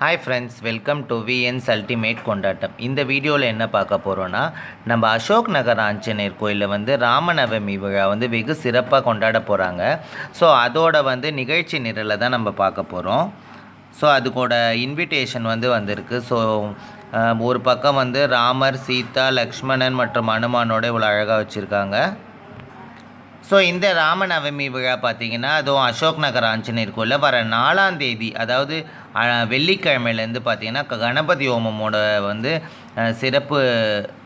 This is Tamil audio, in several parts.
Hi friends welcome to VNS ultimate கொண்டாட்டம் இந்த வீடியோவில் என்ன பார்க்க போகிறோன்னா நம்ம அசோக் நகர் ஆஞ்சநேயர் கோயிலில் வந்து ராமநவமி விழா வந்து வெகு சிறப்பாக கொண்டாட போகிறாங்க ஸோ அதோட வந்து நிகழ்ச்சி நிரலை தான் நம்ம பார்க்க போகிறோம் ஸோ அதுக்கோட இன்விடேஷன் வந்து வந்திருக்கு. ஸோ ஒரு பக்கம் வந்து ராமர் சீதா லக்ஷ்மணன் மற்றும் அனுமானோட இவ்வளோ அழகாக வச்சுருக்காங்க. ஸோ இந்த ராமநவமி விழா பார்த்தீங்கன்னா அதுவும் அசோக் நகர் ஆஞ்சநேயர் வர நாலாம் தேதி அதாவது வெள்ளிக்கிழமையிலேருந்து பார்த்தீங்கன்னா கணபதி ஹோமமோட வந்து சிறப்பு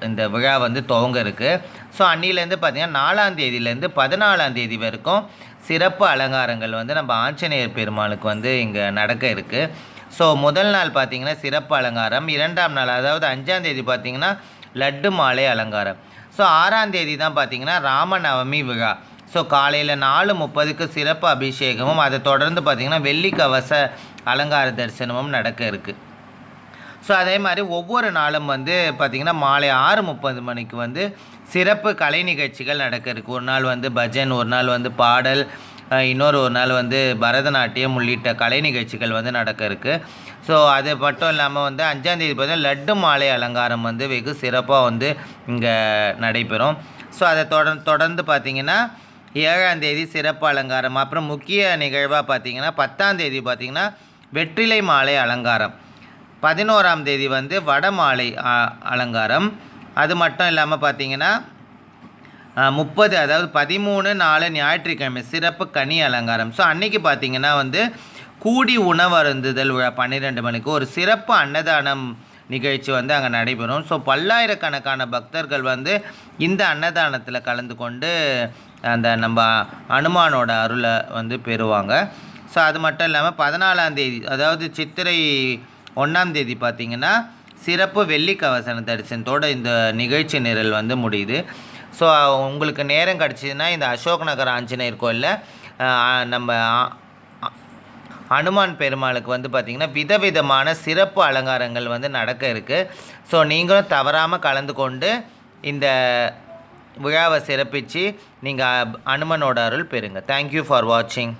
இந்த விழா வந்து துவங்க இருக்குது ஸோ அன்னிலேருந்து பார்த்திங்கன்னா நாலாம் தேதியிலேருந்து பதினாலாம் தேதி வரைக்கும் சிறப்பு அலங்காரங்கள் வந்து நம்ம ஆஞ்சநேயர் பெருமாளுக்கு வந்து இங்கே நடக்க இருக்குது ஸோ முதல் நாள் பார்த்தீங்கன்னா சிறப்பு அலங்காரம். இரண்டாம் நாள் அதாவது அஞ்சாம் தேதி பார்த்திங்கன்னா லட்டு மாலை அலங்காரம். ஸோ ஆறாம் தேதி தான் பார்த்தீங்கன்னா ராமநவமி விழா. ஸோ காலையில் நாலு முப்பதுக்கு சிறப்பு அபிஷேகமும் அதை தொடர்ந்து பார்த்திங்கன்னா வெள்ளி கவச அலங்கார தரிசனமும் நடக்க இருக்குது ஸோ அதே மாதிரி ஒவ்வொரு நாளும் வந்து பார்த்திங்கன்னா மாலை ஆறு முப்பது மணிக்கு வந்து சிறப்பு கலை நிகழ்ச்சிகள் நடக்க இருக்கு. ஒரு நாள் வந்து பஜன் ஒரு நாள் வந்து பாடல் இன்னொரு ஒரு நாள் வந்து பரதநாட்டியம் உள்ளிட்ட கலை நிகழ்ச்சிகள் வந்து நடக்க இருக்கு. ஸோ அது மட்டும் இல்லாமல் வந்து அஞ்சாந்தேதி பார்த்தீங்கன்னா லட்டு மாலை அலங்காரம் வந்து வெகு சிறப்பாக வந்து இங்கே நடைபெறும். ஸோ அதை தொடர்ந்து தொடர்ந்து பார்த்திங்கன்னா ஏழாம் தேதி சிறப்பு அலங்காரம். அப்புறம் முக்கிய நிகழ்வாக பார்த்தீங்கன்னா பத்தாம் தேதி பார்த்தீங்கன்னா வெற்றிலை மாலை அலங்காரம். பதினோராம் தேதி வந்து வடமாலை அலங்காரம். அது மட்டும் இல்லாமல் பார்த்தீங்கன்னா முப்பது அதாவது பதிமூணு நாலு ஞாயிற்றுக்கிழமை சிறப்பு கனி அலங்காரம். ஸோ அன்றைக்கி பார்த்திங்கன்னா வந்து கூடி உணவருந்துதல் விழா பன்னிரெண்டு மணிக்கு ஒரு சிறப்பு அன்னதானம் நிகழ்ச்சி வந்து அங்கே நடைபெறும். ஸோ பல்லாயிரக்கணக்கான பக்தர்கள் வந்து இந்த அன்னதானத்தில் கலந்து கொண்டு அந்த நம்ம அனுமானோட அருளை வந்து பெறுவாங்க. ஸோ அது மட்டும் இல்லாமல் பதினாலாம் தேதி அதாவது சித்திரை ஒன்றாம் தேதி பார்த்திங்கன்னா சிறப்பு வெள்ளி கவசன தரிசனத்தோட இந்த நிகழ்ச்சி நிரல் வந்து முடியுது. ஸோ உங்களுக்கு நேரம் கிடச்சிதுன்னா இந்த அசோக் நகர் ஆஞ்சநேயர் கோயிலில் நம்ம ஹனுமான் பெருமாளுக்கு வந்து பார்த்திங்கன்னா விதவிதமான சிறப்பு அலங்காரங்கள் வந்து நடக்க இருக்குது ஸோ நீங்களும் தவறாமல் கலந்து கொண்டு இந்த விழாவை சிறப்பித்து நீங்கள் அனுமனோட அருள் பெறுங்க. தேங்க்யூ ஃபார் வாட்சிங்